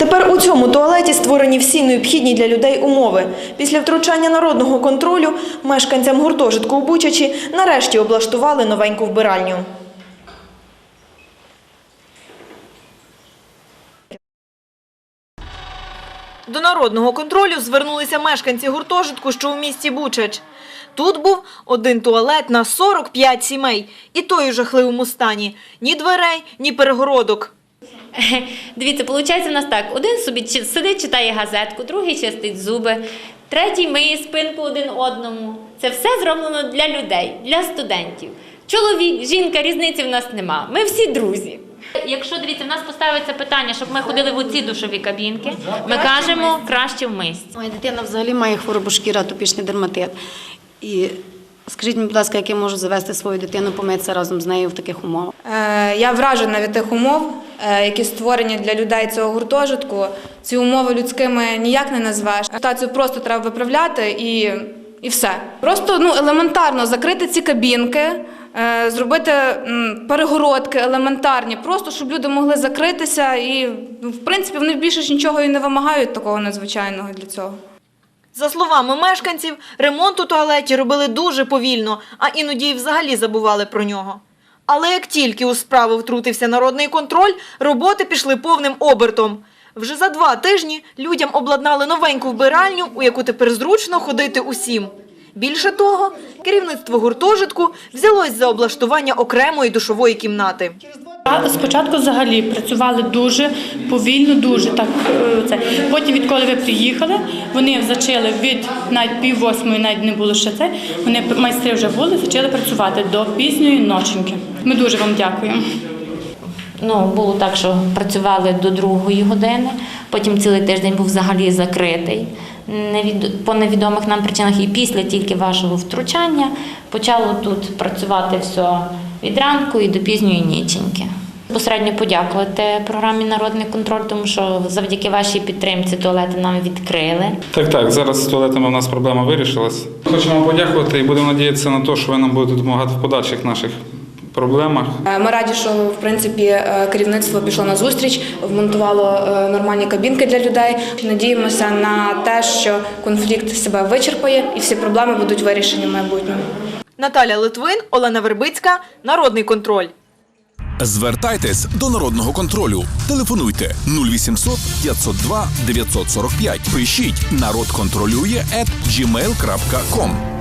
Тепер у цьому туалеті створені всі необхідні для людей умови. Після втручання народного контролю мешканцям гуртожитку у Бучачі нарешті облаштували новеньку вбиральню. До народного контролю звернулися мешканці гуртожитку, що у місті Бучач. Тут був один туалет на 45 сімей, і той у жахливому стані. Ні дверей, ні перегородок. Дивіться, виходить у нас так: один собі сидить, читає газетку, другий чистить зуби, третій миє спинку один одному. Це все зроблено для людей, для студентів. Чоловік, жінка, різниці в нас нема. Ми всі друзі. Якщо дивіться, в нас поставиться питання, щоб ми ходили в оці душові кабінки, ми кажемо краще в. Моя дитина взагалі має хворобу шкіри, атопічний дерматит. І скажіть мені, будь ласка, як я можу завести свою дитину, помитися разом з нею в таких умовах? Е, Я вражена від тих умов, які створені для людей цього гуртожитку. Ці умови людськими ніяк не назвеш. Ситуацію просто треба виправляти і, і все. Просто ну, елементарно закрити ці кабінки, е, зробити перегородки елементарні, просто щоб люди могли закритися. І, ну, в принципі, вони більше ж нічого і не вимагають такого надзвичайного для цього. За словами мешканців, ремонт у туалеті робили дуже повільно, а іноді й взагалі забували про нього. Але як тільки у справу втрутився народний контроль, роботи пішли повним обертом. Вже за два тижні людям обладнали новеньку вбиральню, у яку тепер зручно ходити усім. Більше того, керівництво гуртожитку взялось за облаштування окремої душової кімнати. Спочатку взагалі працювали дуже повільно, дуже так. е, Це. Потім, відколи ви приїхали, вони зачали від навіть пів восьмої, навіть не було ще це. Вони майстри вже були, почали працювати до пізньої ноченьки. Ми дуже вам дякуємо. Ну, було так, що працювали до другої години, потім цілий тиждень був взагалі закритий. По невідомих нам причинах і після тільки вашого втручання почало тут працювати все від ранку і до пізньої ніченьки. Посередньо подякувати програмі Народний контроль, тому що завдяки вашій підтримці туалети нам відкрили. Так, так, зараз з туалетами в нас проблема вирішилась. Хочемо подякувати і будемо надіятися на те, що ви нам будете допомагати в подальших наших проблемах. Е, Ми раді, що в принципі е, керівництво пішло на зустріч, вмонтувало е, нормальні кабінки для людей. Надіємося на те, що конфлікт себе вичерпає і всі проблеми будуть вирішені в майбутньому. Наталя Литвин, Олена Вербицька, Народний контроль. Звертайтесь до народного контролю. Телефонуйте 0800 502 945. Пишіть народ контролює at gmail.com.